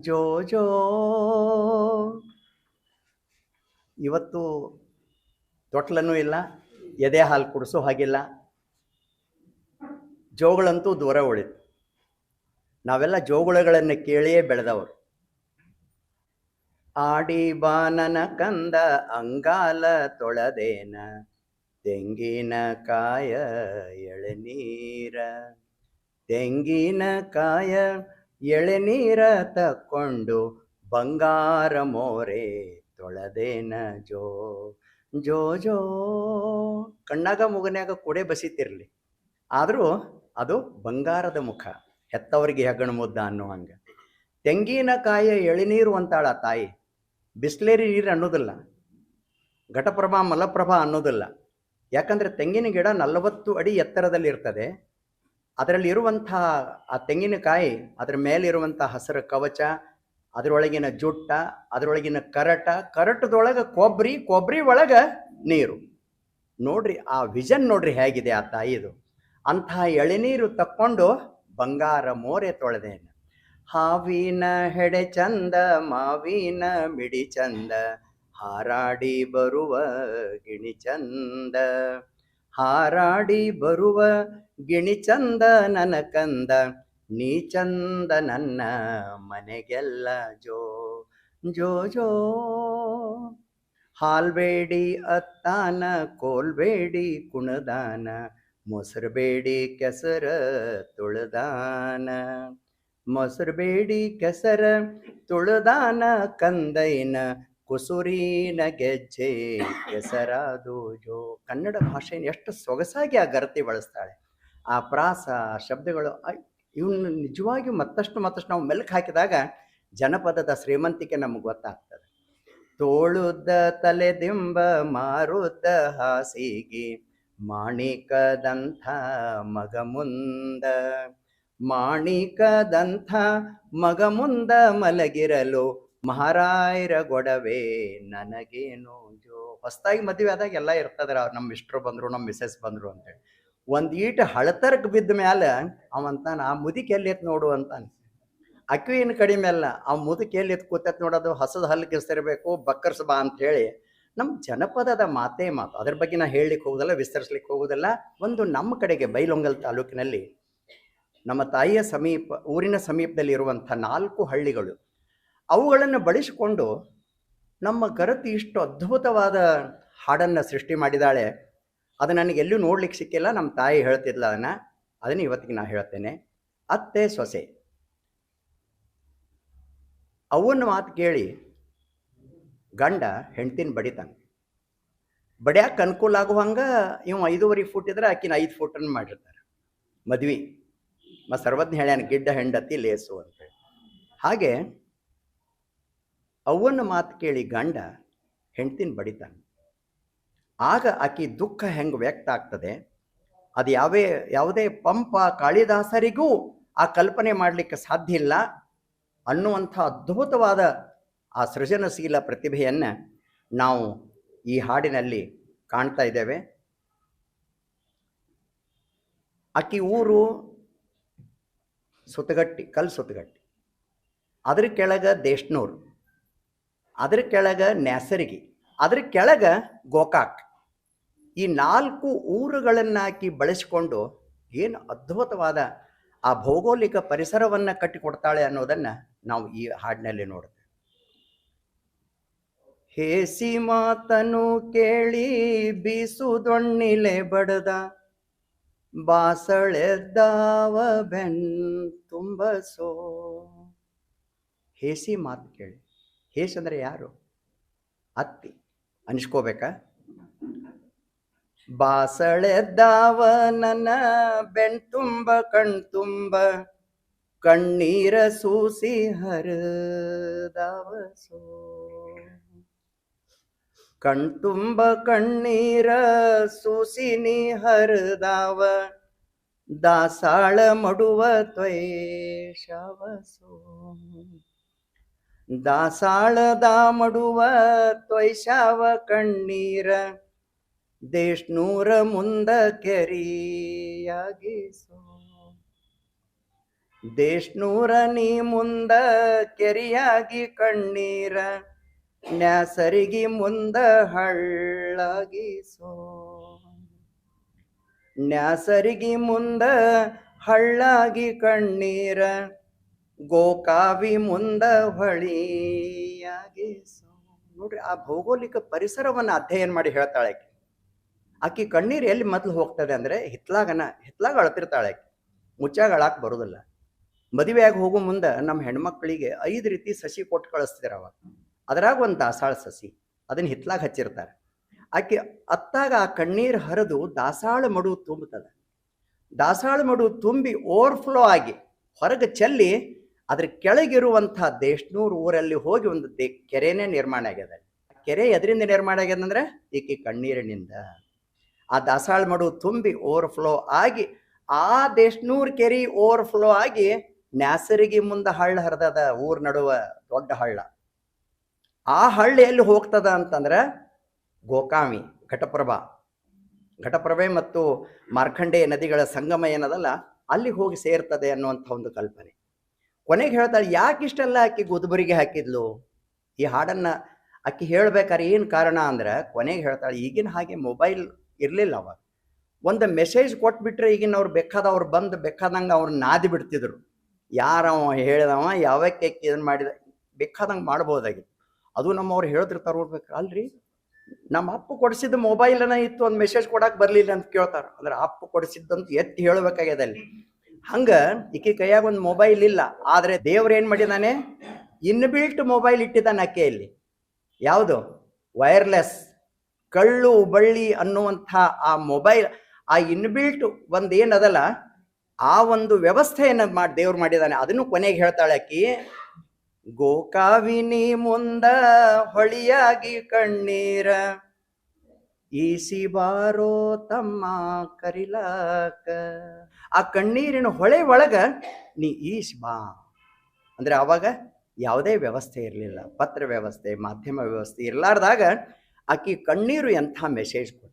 ಜೋ ಜೋ. ಇವತ್ತು ತೊಟ್ಲನೂ ಇಲ್ಲ, ಎದೆ ಹಾಲು ಕುಡಿಸೋ ಹಾಗಿಲ್ಲ. ಜೋಗಳಂತೂ ದೂರ ಉಳಿತು. ನಾವೆಲ್ಲ ಜೋಗುಳಗಳನ್ನು ಕೇಳಿಯೇ ಬೆಳೆದವರು. ಆಡಿ ಬಾನನ ಕಂದ ಅಂಗಾಲ ತೊಳದೇನ, ತೆಂಗಿನ ಕಾಯ ಎಳನೀರ ತೆಂಗಿನ ಕಾಯ ಎಳೆನೀರ ತಕ್ಕೊಂಡು ಬಂಗಾರ ಮೋರೆ ತೊಳೆದೇನ ಜೋ ಜೋ ಜೋ. ಕಣ್ಣಾಗ ಮುಗನ್ಯಾಗ ಕೊಡೆ ಬಸಿತಿರ್ಲಿ. ಆದರೂ ಅದು ಬಂಗಾರದ ಮುಖ. ಹೆತ್ತವರಿಗೆ ಹೆಗ್ಗಣ ಮುದ್ದ ಅನ್ನೋ ಹಂಗೆ. ತೆಂಗಿನಕಾಯ ಎಳೆನೀರು ಅಂತಾಳ ತಾಯಿ. ಬಿಸ್ಲೇರಿ ನೀರು ಅನ್ನೋದಿಲ್ಲ. ಘಟಪ್ರಭಾ ಮಲಪ್ರಭಾ ಅನ್ನೋದಿಲ್ಲ. ಯಾಕಂದರೆ ತೆಂಗಿನ ಗಿಡ ನಲವತ್ತು ಅಡಿ ಎತ್ತರದಲ್ಲಿ ಇರ್ತದೆ ಅದರಲ್ಲಿ ಇರುವಂಥ ಆ ತೆಂಗಿನಕಾಯಿ, ಅದರ ಮೇಲಿರುವಂಥ ಹಸಿರು ಕವಚ, ಅದರೊಳಗಿನ ಜುಟ್ಟ, ಅದರೊಳಗಿನ ಕರಟ, ಕರಟದೊಳಗೆ ಕೊಬ್ಬರಿ ಕೊಬ್ಬರಿ ಒಳಗೆ ನೀರು. ನೋಡ್ರಿ, ಆ ವಿಷನ್ ನೋಡ್ರಿ ಹೇಗಿದೆ ಆ ತಾಯಿದು. ಅಂತಹ ಎಳೆನೀರು ತಕ್ಕೊಂಡು ಬಂಗಾರ ಮೋರೆ ತೊಳೆದೇನು. ಹಾವಿನ ಹೆಡೆ ಚಂದ, ಮಾವಿನ ಮಿಡಿ ಚಂದ, ಹಾರಾಡಿ ಬರುವ ಗಿಣಿ ಚಂದ. ಹಾರಾಡಿ ಬರುವ ಗಿಣಿ ಚಂದ ನನ್ನ ಕಂದ ನೀ ಚಂದ ನನ್ನ ಮನೆಗೆಲ್ಲ ಜೋ ಜೋ ಜೋ. ಹಾಲ್ಬೇಡಿ ಅತ್ತಾನ ಕೋಲ್ಬೇಡಿ ಕುಣದಾನ ಮೊಸರುಬೇಡಿ ಕೆಸರ ತುಳದಾನ. ಮೊಸರು ಬೇಡಿ ಕೆಸರ ತುಳದಾನ, ಕಂದೈನ ಕುಸುರಿನ ಗೆಜ್ಜೆ ಕೆಸರಾದು ಜೋ. ಕನ್ನಡ ಭಾಷೆಯನ್ನು ಎಷ್ಟು ಸೊಗಸಾಗಿ ಆ ಗರತಿ ಬಳಸ್ತಾಳೆ. ಆ ಪ್ರಾಸ ಶಬ್ದಗಳು ಇವನ್ನ ನಿಜವಾಗಿ ಮತ್ತಷ್ಟು ಮತ್ತಷ್ಟು ನಾವು ಮೆಲುಕು ಹಾಕಿದಾಗ ಜನಪದದ ಶ್ರೀಮಂತಿಕೆ ನಮಗೆ ಗೊತ್ತಾಗ್ತದೆ. ತೋಳುದ್ದ ತಲೆದಿಂಬ ಮಾರುದ್ದ ಹಾಸಿಗೆ, ಮಾಣಿಕದಂಥ ಮಗ ಮುಂದ. ಮಾಣಿಕದಂಥ ಮಗ ಮುಂದ ಮಲಗಿರಲು ಮಹಾರಾಯರ ಗೊಡವೆ ನನಗೇನು ಜೋ ಹೊಸ್ತಾಗಿ ಮದುವೆ ಆದಾಗ ಎಲ್ಲ ಇರ್ತದ್ರ ಅವ್ರು ನಮ್ಮ ಇಷ್ಟರು ಬಂದರು, ನಮ್ಮ ಮಿಸ್ಸಸ್ ಬಂದರು ಅಂತೇಳಿ. ಒಂದು ಈಟ ಹಳತರಕ್ಕೆ ಬಿದ್ದ ಮ್ಯಾಲ ಅವಂತಾನ ಆ ಮುದಿಕೆ ಎಲ್ಲಿ ನೋಡು ಅಂತಾನೆ ಅಕ್ಕಿ ಏನು ಕಡಿಮೆ ಅಲ್ಲ ಆ ಮುದುಕೆ ಎಲ್ಲಿ ಎತ್ ಕೂತತ್ ನೋಡೋದು ಹಸದ ಹಲ್ಲು ಕಿಸ್ತಿರ್ಬೇಕು ಬಕ್ಕರ್ಸ್ ಬಾ ಅಂತ ಹೇಳಿ ನಮ್ಮ ಜನಪದದ ಮಾತೇ ಮಾತು. ಅದ್ರ ಬಗ್ಗೆ ನಾ ಹೇಳಲಿಕ್ಕೆ ಹೋಗೋದಲ್ಲ ವಿಸ್ತರಿಸ್ಲಿಕ್ಕೆ ಹೋಗೋದಲ್ಲ. ಒಂದು ನಮ್ಮ ಕಡೆಗೆ ಬೈಲೊಂಗಲ್ ತಾಲೂಕಿನಲ್ಲಿ ನಮ್ಮ ತಾಯಿಯ ಸಮೀಪ, ಊರಿನ ಸಮೀಪದಲ್ಲಿ ಇರುವಂಥ ನಾಲ್ಕು ಹಳ್ಳಿಗಳು ಅವುಗಳನ್ನು ಬಳಸಿಕೊಂಡು ನಮ್ಮ ಕರತಿ ಇಷ್ಟು ಅದ್ಭುತವಾದ ಹಾಡನ್ನು ಸೃಷ್ಟಿ ಮಾಡಿದಾಳೆ ಅದು ನನಗೆ ಎಲ್ಲೂ ನೋಡ್ಲಿಕ್ಕೆ ಸಿಕ್ಕಿಲ್ಲ, ನಮ್ಮ ತಾಯಿ ಹೇಳ್ತಿದ್ಲ ಅದನ್ನು. ಅದನ್ನು ಇವತ್ತಿಗೆ ನಾನು ಹೇಳ್ತೇನೆ. ಅತ್ತೆ ಸೊಸೆ. ಅವನ ಮಾತು ಕೇಳಿ, ಗಂಡ ಹೆಂಡ್ತಿನ ಬಡಿತಾನೆ. ಬಡ್ಯಾಕೆ ಅನುಕೂಲ ಆಗುವಂಗೆ ಇವ್ ಐದೂವರೆ ಫುಟ್ ಇದ್ರೆ ಆಕಿನ ಐದು ಫೂಟನ್ನು ಮಾಡಿರ್ತಾರೆ. ಮದ್ವೆ. ಮತ್ತು ಸರ್ವಜ್ಞ ಹೇಳ್ಯಾನ, ಗಿಡ್ಡ, ಹೆಂಡತಿ, ಲೇಸು ಅಂತೇಳಿ ಹಾಗೆ ಅವನ ಮಾತು ಕೇಳಿ ಗಂಡ ಹೆಂಡ್ತಿನ ಬಡಿತಾನೆ. ಆಗ ಆಕೆ ದುಃಖ ಹೆಂಗೆ ವ್ಯಕ್ತ ಆಗ್ತದೆ? ಅದು ಯಾವೇ, ಯಾವುದೇ ಪಂಪ ಕಾಳಿದಾಸರಿಗೂ ಆ ಕಲ್ಪನೆ ಮಾಡಲಿಕ್ಕೆ ಸಾಧ್ಯ ಇಲ್ಲ. ಅನ್ನುವಂಥ ಅದ್ಭುತವಾದ ಆ ಸೃಜನಶೀಲ ಪ್ರತಿಭೆಯನ್ನು ನಾವು ಈ ಹಾಡಿನಲ್ಲಿ ಕಾಣ್ತಾ ಇದ್ದೇವೆ. ಆಕೆ ಊರು ಸುತಗಟ್ಟಿ ಕಲ್ ಸುತಗಟ್ಟಿ. ಅದ್ರ ಕೆಳಗೆ ದೇಶ್ನೂರು. ಅದ್ರ ಕೆಳಗ ನ್ಯಾಸರಿಗಿ, ಅದ್ರ ಕೆಳಗ ಗೋಕಾಕ್. ಈ ನಾಲ್ಕು ಊರುಗಳನ್ನು ಆಕಿ ಬಳಸಿಕೊಂಡು ಏನು ಅದ್ಭುತವಾದ ಆ ಭೌಗೋಳಿಕ ಪರಿಸರವನ್ನು ಕಟ್ಟಿಕೊಡ್ತಾಳೆ ಅನ್ನೋದನ್ನು ನಾವು ಈ ಹಾಡಿನಲ್ಲಿ ನೋಡ್ತೇವೆ ಹೇಸಿ ಮಾತನು ಕೇಳಿ ಬೀಸುದೊಣ್ಣಿಲೆ ಬಡದ ಬಾಸಳೆದ್ದಾವ ಬೆನ್ ತುಂಬಸೋ ಹೇಸಿ ಮಾತು ಕೇಳಿ. ಹೇಸ್ ಅಂದರೆ ಯಾರು? ಅತ್ತಿ. ಅನಿಸ್ಕೋಬೇಕಾ? ಬಾಸಳೆದ್ದಾವ ನನ್ನ ಬೆಣ್ ತುಂಬ ಕಣ್ ತುಂಬ ಕಣ್ಣೀರ ಸೂಸಿ ಹರದಾವ ಸೋ. ಕಣ್ತುಂಬ, ಕಣ್ಣೀರ ಸೂಸಿ ನೀ ಹರಿದಾವ, ದಾಸಾಳ ಮಡುವ ತ್ವೈಷವಸೋ ದಾಸಾಳದ ಮಡುವ ತ್ವೈಷಾವ ಕಣ್ಣೀರ ದೇಶ್ನೂರ ಮುಂದ ಕೆರಿಯಾಗಿಸೋ. ದೇಶ್ನೂರ ನೀ ಮುಂದ ಕೆರಿಯಾಗಿ ಕಣ್ಣೀರ ನ್ಯಾಸರಿಗಿ ಮುಂದ ಹಳ್ಳಾಗಿಸೋ. ನ್ಯಾಸರಿಗಿ ಮುಂದ ಹಳ್ಳಾಗಿ ಕಣ್ಣೀರ ಗೋಕಾವಿ ಮುಂದ ಹೊಳಿಯಾಗಿ ನೋಡ್ರಿ, ಆ ಭೌಗೋಳಿಕ ಪರಿಸರವನ್ನ ಅಧ್ಯಯನ ಮಾಡಿ ಹೇಳ್ತಾಳೆ ಆಕೆ. ಆಕಿ ಕಣ್ಣೀರು ಎಲ್ಲಿ ಮೊದಲು ಹೋಗ್ತದೆ ಅಂದ್ರೆ ಹಿತ್ಲಾಗನ, ಹಿತ್ಲಾಗ ಅಳತಿರ್ತಾಳೆ ಆಕೆ. ಮುಚ್ಚಾಗ ಅಳಾಕ್ ಬರುದಿಲ್ಲ. ಮದುವೆಯಾಗಿ ಹೋಗೋ ಮುಂದೆ ನಮ್ಮ ಹೆಣ್ಮಕ್ಳಿಗೆ ಐದು ರೀತಿ ಸಸಿ ಕೊಟ್ಟು ಕಳಿಸ್ತಿರ ಅವಾಗ. ಅದ್ರಾಗ ಒಂದು ದಾಸಾಳ ಸಸಿ, ಅದನ್ನ ಹಿತ್ಲಾಗ ಹಚ್ಚಿರ್ತಾರೆ. ಆಕೆ ಅತ್ತಾಗ ಆ ಕಣ್ಣೀರು ಹರಿದು ದಾಸಾಳ ಮಡು ತುಂಬುತ್ತದೆ. ದಾಸಾಳ ಮಡು ತುಂಬಿ ಓವರ್ಫ್ಲೋ ಆಗಿ ಹೊರಗೆ ಚೆಲ್ಲಿ ಅದ್ರ ಕೆಳಗಿರುವಂತಹ ದೇಶನೂರು ಊರಲ್ಲಿ ಹೋಗಿ ಒಂದು ದೇ ಕೆರೆನೇ ನಿರ್ಮಾಣ ಆಗ್ಯದ. ಕೆರೆ ಎದರಿಂದ ನಿರ್ಮಾಣ ಆಗ್ಯದಂದ್ರೆ ಈಕೆ ಕಣ್ಣೀರಿನಿಂದ. ಆ ದಾಸಾಳ ಮಡು ತುಂಬಿ ಓವರ್ಫ್ಲೋ ಆಗಿ ಆ ದೇಶ್ನೂರ್ ಕೆರೆ ಓವರ್ಫ್ಲೋ ಆಗಿ ನ್ಯಾಸರಿಗೆ ಮುಂದೆ ಹಳ್ಳ ಹರಿದದ ಊರ್ ನಡುವ ದೊಡ್ಡ ಹಳ್ಳ. ಆ ಹಳ್ಳ ಎಲ್ಲಿ ಹೋಗ್ತದ ಅಂತಂದ್ರೆ ಗೋಕಾಮಿ, ಘಟಪ್ರಭಾ. ಘಟಪ್ರಭೆ ಮತ್ತು ಮಾರ್ಕಂಡೇಯ ನದಿಗಳ ಸಂಗಮ ಏನದಲ್ಲ, ಅಲ್ಲಿ ಹೋಗಿ ಸೇರ್ತದೆ ಅನ್ನುವಂಥ ಒಂದು ಕಲ್ಪನೆ. ಕೊನೆಗೆ ಹೇಳ್ತಾಳೆ ಯಾಕೆ ಇಷ್ಟೆಲ್ಲ ಆಕಿ ಗುದ್ಬರಿಗೆ ಹಾಕಿದ್ಲು? ಈ ಹಾಡನ್ನ ಆಕಿ ಹೇಳ್ಬೇಕಾದ್ರೆ ಏನು ಕಾರಣ ಅಂದ್ರೆ ಕೊನೆಗೆ ಹೇಳ್ತಾಳೆ, ಈಗಿನ ಹಾಗೆ ಮೊಬೈಲ್ ಇರಲಿಲ್ಲ ಅವಾಗ. ಒಂದು ಮೆಸೇಜ್ ಕೊಟ್ಬಿಟ್ರೆ ಈಗಿನ ಅವ್ರು ಬೇಕಾದವ್ರು ಬಂದು ಬೇಕಾದಂಗೆ ಅವ್ರು ನಾದಿ ಬಿಡ್ತಿದ್ರು. ಯಾರವ ಹೇಳಿದವ, ಯಾವಕ್ಕೆ ಇದನ್ನು ಮಾಡಿದ, ಬೇಕಾದಂಗೆ ಮಾಡ್ಬೋದಾಗಿತ್ತು. ಅದು ನಮ್ಮವ್ರು ಹೇಳ್ತಿರ್ತಾರೆ ನೋಡ್ಬೇಕು. ಅಲ್ರಿ? ನಮ್ಮ ಅಪ್ಪ ಕೊಡಿಸಿದ ಮೊಬೈಲನ ಇತ್ತು, ಒಂದು ಮೆಸೇಜ್ ಕೊಡಕ್ಕೆ ಬರಲಿಲ್ಲ ಅಂತ ಕೇಳ್ತಾರೆ. ಅಂದ್ರೆ ಅಪ್ಪ ಕೊಡಿಸಿದ್ದಂತ ಎತ್ತಿ ಹೇಳ್ಬೇಕಾಗ್ಯದ ಅಲ್ಲಿ. ಹಂಗ ಈಕೆ ಕೈಯಾಗ ಒಂದು ಮೊಬೈಲ್ ಇಲ್ಲ, ಆದ್ರೆ ದೇವ್ರು ಏನ್ ಮಾಡಿದಾನೆ? ಇನ್ಬಿಲ್ಟ್ ಮೊಬೈಲ್ ಇಟ್ಟಿದ್ದಾನೆ ಅಕ್ಕೆಯಲ್ಲಿ. ಯಾವುದು? ವೈರ್ಲೆಸ್ ಕಳ್ಳು, ಬಳ್ಳಿ ಅನ್ನುವಂಥ ಆ ಮೊಬೈಲ್ ಆ ಇನ್ಬಿಲ್ಟ್ ಒಂದು ಏನದಲ್ಲ ಆ ಒಂದು ವ್ಯವಸ್ಥೆಯನ್ನು ಮಾಡಿ, ದೇವ್ರು ಮಾಡಿದಾನೆ. ಅದನ್ನು ಕೊನೆಗೆ ಹೇಳ್ತಾಳೆ ಅಕ್ಕಿ, ಗೋಕಾವಿನಿ ಮುಂದ ಹೊಳಿಯಾಗಿ ಕಣ್ಣೀರ ಈಸಿ ಬಾರೋ ತಮ್ಮ ಕರಿಲಾಕ. ಆ ಕಣ್ಣೀರಿನ ಹೊಳೆ ಒಳಗ ನೀ ಈಸಿ ಬಾ. ಅಂದ್ರೆ ಅವಾಗ ಯಾವುದೇ ವ್ಯವಸ್ಥೆ ಇರಲಿಲ್ಲ. ಪತ್ರ ವ್ಯವಸ್ಥೆ, ಮಾಧ್ಯಮ ವ್ಯವಸ್ಥೆ ಇರಲಾರ್ದಾಗ ಆಕಿ ಕಣ್ಣೀರು ಎಂಥ ಮೆಸೇಜ್ ಕೊಟ್ಟು